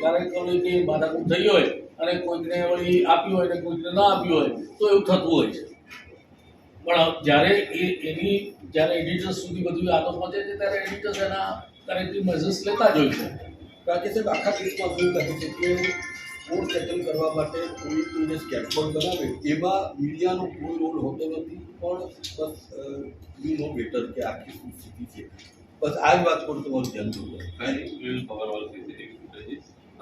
કારણ કે વળી કે માથાકૂટ થઈ હોય અને કોઈકને વળી આપ્યું હોય ને કોઈકને ના આપ્યું હોય તો એવું થતું હોય છે. પણ જ્યારે એ એની જ્યારે એડિટર્સ સુધી બધું આ તો પહોંચે છે ત્યારે એડિટર્સ એના કરેક્ટિવ મેઝર્સ લેતા જ હોય છે. કારણ કે સાહેબ આખા કેસમાં એવું કહે છે કે કોર્ટ સેટલ કરવા માટે કોઈ કોઈને સ્કેટબોર્ડ બનાવે એમાં મીડિયાનો કોઈ રોલ હોતો નથી પણ બસ યુ નો બેટર કે આખી શું સ્થિતિ છે. બસ આ જ વાત પર તમારું ધ્યાન દોરવું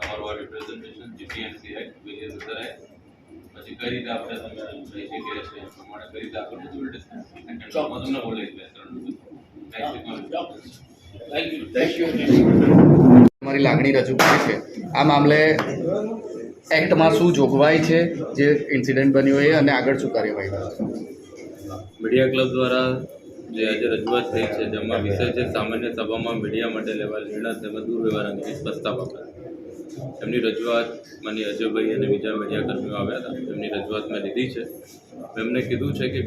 Kindly, આ રિપ્રેઝન્ટેશન cover એક્ટ બે હજાર સત્તર act. પછી કઈ રીતે આપણે તમે રહી શકીએ છીએ એ પ્રમાણે કઈ રીતે બધું discuss. તમને બોલે છે તમારી લાગણી રજૂ કરી છે. આ મામલે એક્ટમાં શું જોગવાઈ છે જે ઇન્સિડન્ટ બન્યો એ અને આગળ શું કાર્યવાહી મીડિયા ક્લબ દ્વારા જે આજે રજૂઆત થઈ છે જેમાં વિષય છે સામાન્ય સભામાં મીડિયા માટે લેવાયેલ નિર્ણય તેમજ દુર્વ્યવહાર અંગે પ્રસ્તાવ બાબત એમની રજૂઆત માની અજયભાઈ અને બીજા મીડિયાકર્મીઓ આવ્યા હતા. એમની રજૂઆત મેં લીધી છે. એમને કીધું છે કે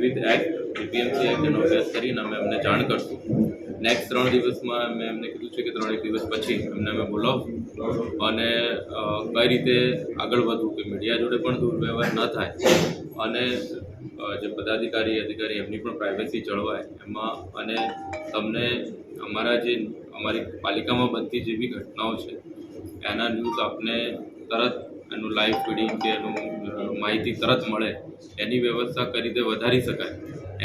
વિવિધ એક્ટ બીપીએમસી એક્ટનો અભ્યાસ કરીને અમે એમને જાણ કરશું. નેક્સ્ટ ત્રણ દિવસમાં મેં એમને કીધું છે કે ત્રણેક દિવસ પછી એમને અમે બોલાવશું. અને કઈ રીતે આગળ વધવું કે મીડિયા જોડે પણ દુર્વ્યવહાર ન થાય. અને જે પદાધિકારી, અધિકારી એમની પણ પ્રાઇવસી જળવાય. એમાં, અને તમને અમારા જે, અમારી પાલિકામાં બનતી જે બી ઘટનાઓ છે એના ન્યૂઝ આપને તરત એનું લાઈવ ફીડિંગ કે એનું માહિતી તરત મળે. એની વ્યવસ્થા કઈ રીતે વધારી શકાય,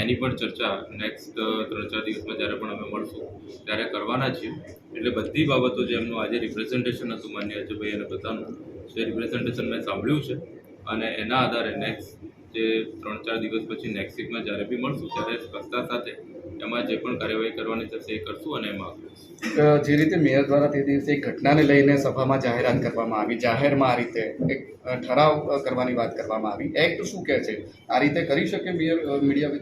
એની પણ ચર્ચા નેક્સ્ટ ત્રણ ચાર દિવસમાં જ્યારે પણ અમે મળશું, ત્યારે કરવાના છીએ. એટલે બધી બાબતો જે એમનું આજે રિપ્રેઝન્ટેશન હતું માન્ય અજયભાઈ અને બધાનું, જે રિપ્રેઝન્ટેશન મેં સાંભળ્યું છે. અને એના આધારે નેક્સ્ટ જે ત્રણ ચાર દિવસ પછી નેક્સ્ટ વીકમાં જ્યારે બી મળશું, ત્યારે સ્પષ્ટતા સાથે એમાં જે પણ કાર્યવાહી કરવાની થશે એ કરશું અને એમાં જે રીતે મેયર દ્વારા તે દિવસે ઘટનાને લઈને સભામાં જાહેરાત કરવામાં આવી જાહેરમાં આ રીતે એક ઠરાવ કરવાની વાત કરવામાં આવી. એક્ટ શું કહે છે? આ રીતે કરી શકે મેયર મીડિયા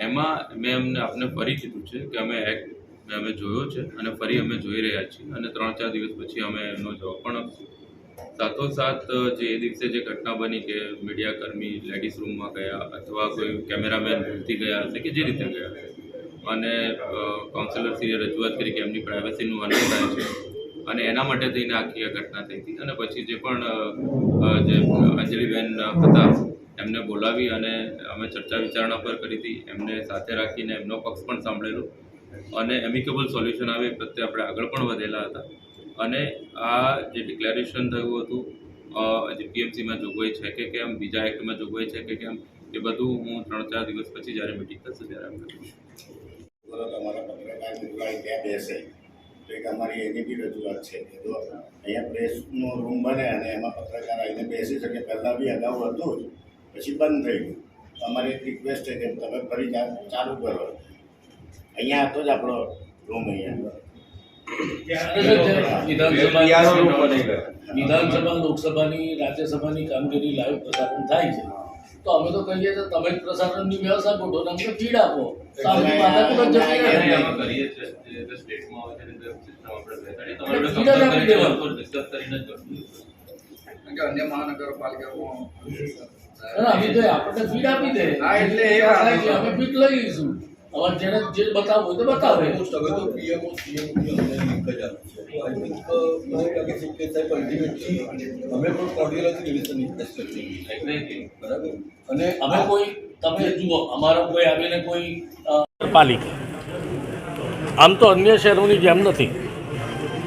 એમાં મેં અમને આપને ફરી કીધું છે કે અમે એક્ટ અમે જોયો છે અને ફરી અમે જોઈ રહ્યા છીએ અને ત્રણ ચાર દિવસ પછી અમે એમનો જવાબ પણ આપશું. સાથોસાથ જે એ દિવસે જે ઘટના બની કે મીડિયા કર્મી લેડીઝ રૂમમાં ગયા અથવા કોઈ કેમેરામેન ભૂલથી ગયા હશે કે જે રીતે ગયા અને કાઉન્સિલરશ્રીએ રજૂઆત કરી કે એમની પ્રાઇવસીનું હનન થાય છે. અને એના માટે થઈને આખી આ ઘટના થઈ હતી. અને પછી જે પણ જે અંજલિબેન હતા, એમને બોલાવી અને અમે ચર્ચા વિચારણા પર કરી હતી. એમને સાથે રાખીને એમનો પક્ષ પણ સાંભળેલો. અને એમિકેબલ સોલ્યુશન આવે પ્રત્યે આપણે આગળ પણ વધેલા હતા. અને આ જે ડિક્લેરેશન થયું હતું જે પીએમસીમાં જોગવાઈ છે કે કેમ, બીજા એક્ટમાં જોગવાઈ છે કે કેમ, એ બધું હું ત્રણ ચાર દિવસ પછી જ્યારે મિટિંગ થશે ત્યારે કરીશ તરત અમારા પત્રકાર મિત્રોએ ત્યાં બેસે. તો એક અમારી એની બી રજૂઆત છે. કે જો અહીંયા પ્રેસનો રૂમ બને અને એમાં પત્રકાર આવીને બેસી શકે. પહેલાં બી અગાઉ હતું જ. પછી બંધ થઈ ગયું. અમારી એક રિક્વેસ્ટ છે કે તમે ફરી ચાલુ કરો. અહીંયા હતો જ આપણો રૂમ અહીંયા. વિધાનસભા લોકસભાની રાજ્યસભાની કામગીરી લાઈવ પ્રસારણ થાય છે. તો અમે તો કહીએ કે તમે પ્રસારણની વ્યવસ્થા ગોઠવો ને અમને ફીડ આપો અન્ય તો આપણને ફીડ આપી દે. હા, એટલે એ વાત. અમે ફીટ લઈ લઈશું. હવે જેને જે બતાવવું હોય તો બતાવે ઓલમોસ્ટ હવે તો પીએમઓ સીએમની અમને લિંક જ આવે છે આઈ થિંક મને લાગે છે કે સાહેબ અલ્ટિમેટલી અમે પણ કોર્ડિયલથી રિલેશન ઇન્ટરેસ્ટ કરીએ Exactly. બરાબર અને અમે કોઈ તમે જુઓ અમારો કોઈ આવીને કોઈ પાલિકા આમ તો અન્ય શહેરોની જેમ નથી.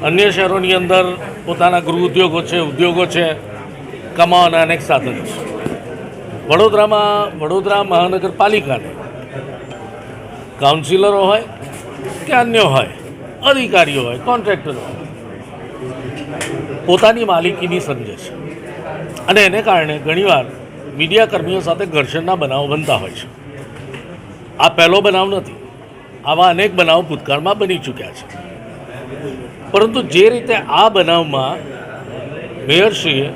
અન્ય શહેરોની અંદર પોતાના ગૃહ ઉદ્યોગો છે ઉદ્યોગો છે કમાવાના અનેક સાધનો છે. વડોદરામાં વડોદરા મહાનગરપાલિકાને કાઉન્સિલરો હોય કે અન્ય હોય? અધિકારીઓ હોય કોન્ટ્રાક્ટરો હોય. પોતાની માલિકીની સમજે છે. અને એને કારણે ઘણીવાર મીડિયાકર્મીઓ સાથે ઘર્ષણના બનાવો બનતા હોય છે. આ પહેલો બનાવ નથી. આવા અનેક બનાવો ભૂતકાળમાં બની ચૂક્યા છે. પરંતુ જે રીતે આ બનાવમાં મેયરશ્રીએ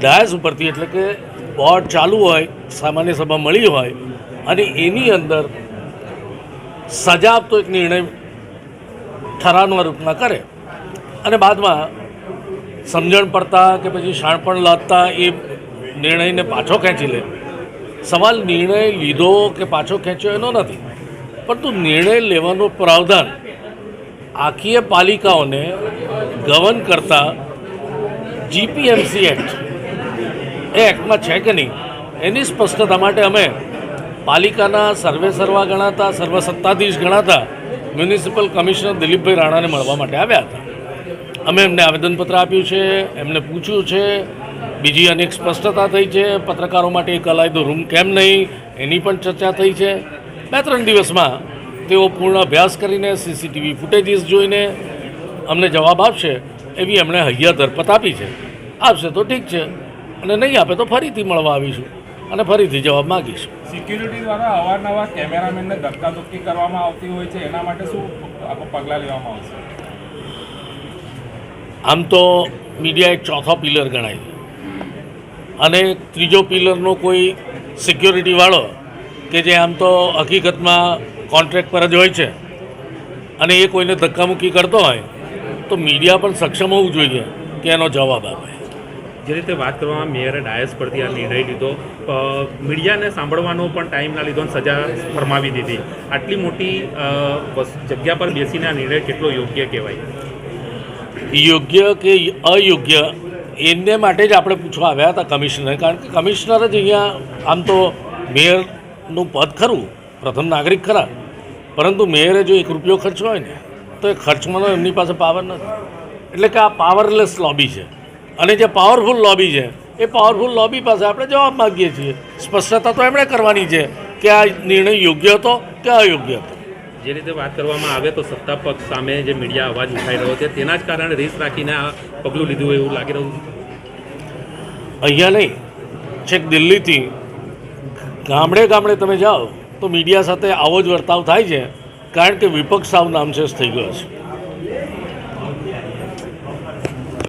ડાયસ ઉપરથી એટલે કે બોર્ડ ચાલુ હોય, સામાન્ય સભા મળી હોય, અને એની અંદર સજા આપતો એક નિર્ણય ઠરાવના રૂપમાં કરે. અને બાદમાં સમજણ પડતા કે પછી શાણપણ લાદતા એ નિર્ણયને પાછો ખેંચી લે. સવાલ નિર્ણય લીધો કે પાછો ખેંચ્યો એનો નથી. પરંતુ નિર્ણય લેવાનું પ્રાવધાન આખીય પાલિકાઓને ગવન કરતા જીપીએમસી એક્ટ એ એક્ટમાં છે કે નહીં? એની સ્પષ્ટતા માટે અમે પાલિકાના સર્વે સર્વા ગણાતા સર્વસત્તાધીશ ગણાતા મ્યુનિસિપલ કમિશનર દિલીપભાઈ રાણાને મળવા માટે આવ્યા હતા. અમે એમને આવેદનપત્ર આપ્યું છે, એમને પૂછ્યું છે, બીજી અનેક સ્પષ્ટતા થઈ છે, પત્રકારો માટે એક અલાયદો રૂમ કેમ નહીં, એની પણ ચર્ચા થઈ છે. બે ત્રણ દિવસમાં તેઓ પૂર્ણ અભ્યાસ કરીને સીસીટીવી ફૂટેજીસ જોઈને અમને જવાબ આપશે એવી એમણે હૈયા ધરપત આપી છે. આપશે તો ઠીક છે, અને નહીં આપે તો ફરીથી મળવા આવીશું. અને ફરીથી જવાબ માગીશું. સિક્યુરિટી દ્વારા અવારનવાર કેમેરામેનને ધક્કાધુક્કી કરવામાં આવતી હોય છે એના માટે શું પગલાં લેવામાં આવશે? આમ તો મીડિયા એક ચોથો પિલર ગણાય. અને ત્રીજો પિલરનો કોઈ સિક્યોરિટીવાળો કે જે આમ તો હકીકતમાં કોન્ટ્રાક્ટ પર જ હોય છે અને એ કોઈને ધક્કામુક્કી કરતો હોય તો મીડિયા પણ સક્ષમ હોવું જોઈએ કે એનો જવાબ આપે. જે રીતે વાત કરવામાં મેયરે ડાયસ પરથી આ નિર્ણય લીધો મીડિયાને સાંભળવાનો પણ ટાઈમ ના લીધો અને સજા ફરમાવી દીધી. આટલી મોટી જગ્યા પર બેસીને આ નિર્ણય કેટલો યોગ્ય કહેવાય? યોગ્ય કે અયોગ્ય, એમને માટે જ આપણે પૂછવા આવ્યા હતા કમિશનર કારણ કે કમિશનર જ અહીંયા, આમ તો મેયરનું પદ ખરું, પ્રથમ નાગરિક ખરા. પરંતુ મેયરે જો એક રૂપિયો ખર્ચ હોય ને, તો એ ખર્ચમાંનો એમની પાસે પાવર નથી. એટલે કે આ પાવરલેસ લોબી છે. અને જે પાવરફુલ લોબી છે એ પાવરફુલ લોબી પાસે આપણે જવાબ માગીએ છીએ. સ્પષ્ટતા તો એમણે કરવાની છે કે આ નિર્ણય યોગ્ય હતો કે અયોગ્ય હતો? જે રીતે વાત કરવામાં આવે તો સત્તા પક્ષ સામે જે મીડિયા અવાજ ઉઠાઈ રહ્યો છે તેના જ કારણે રીસ રાખીને આ પગલું લીધું એવું લાગી રહ્યું અહીંયા નહીં છેક દિલ્હીથી ગામડે ગામડે તમે જાઓ તો મીડિયા સાથે આવો જ વર્તાવ થાય છે કારણ કે વિપક્ષ સાવ નામશેષ થઈ ગયો છે.